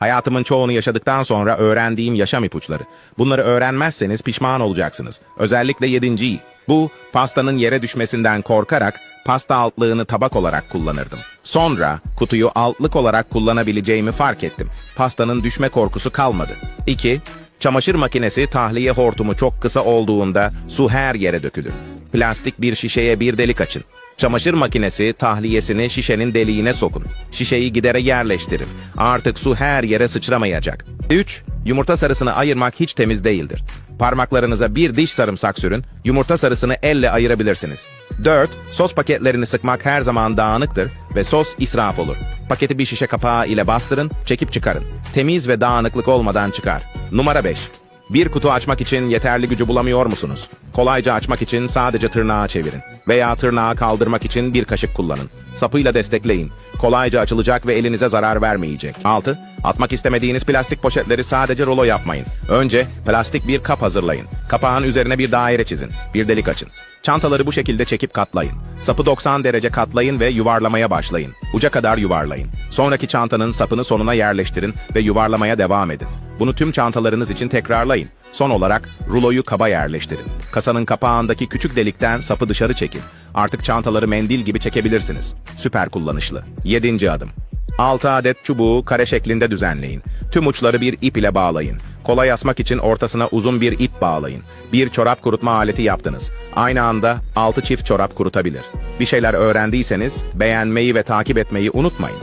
Hayatımın çoğunu yaşadıktan sonra öğrendiğim yaşam ipuçları. Bunları öğrenmezseniz pişman olacaksınız. Özellikle yedinciyi. Bu, pastanın yere düşmesinden korkarak pasta altlığını tabak olarak kullanırdım. Sonra kutuyu altlık olarak kullanabileceğimi fark ettim. Pastanın düşme korkusu kalmadı. 2. Çamaşır makinesi tahliye hortumu çok kısa olduğunda su her yere dökülür. Plastik bir şişeye bir delik açın. Çamaşır makinesi tahliyesini şişenin deliğine sokun. Şişeyi gidere yerleştirin. Artık su her yere sıçramayacak. 3. Yumurta sarısını ayırmak hiç temiz değildir. Parmaklarınıza bir diş sarımsak sürün, yumurta sarısını elle ayırabilirsiniz. 4. Sos paketlerini sıkmak her zaman dağınıktır ve sos israf olur. Paketi bir şişe kapağı ile bastırın, çekip çıkarın. Temiz ve dağınıklık olmadan çıkar. Numara 5. Bir kutu açmak için yeterli gücü bulamıyor musunuz? Kolayca açmak için sadece tırnağı çevirin. Veya tırnağı kaldırmak için bir kaşık kullanın. Sapıyla destekleyin. Kolayca açılacak ve elinize zarar vermeyecek. 6. Atmak istemediğiniz plastik poşetleri sadece rulo yapmayın. Önce plastik bir kap hazırlayın. Kapağın üzerine bir daire çizin. Bir delik açın. Çantaları bu şekilde çekip katlayın. Sapı 90 derece katlayın ve yuvarlamaya başlayın. Uca kadar yuvarlayın. Sonraki çantanın sapını sonuna yerleştirin ve yuvarlamaya devam edin. Bunu tüm çantalarınız için tekrarlayın. Son olarak ruloyu kaba yerleştirin. Kasanın kapağındaki küçük delikten sapı dışarı çekin. Artık çantaları mendil gibi çekebilirsiniz. Süper kullanışlı. 7. adım. 6 adet çubuğu kare şeklinde düzenleyin. Tüm uçları bir ip ile bağlayın. Kolay asmak için ortasına uzun bir ip bağlayın. Bir çorap kurutma aleti yaptınız. Aynı anda 6 çift çorap kurutabilir. Bir şeyler öğrendiyseniz beğenmeyi ve takip etmeyi unutmayın.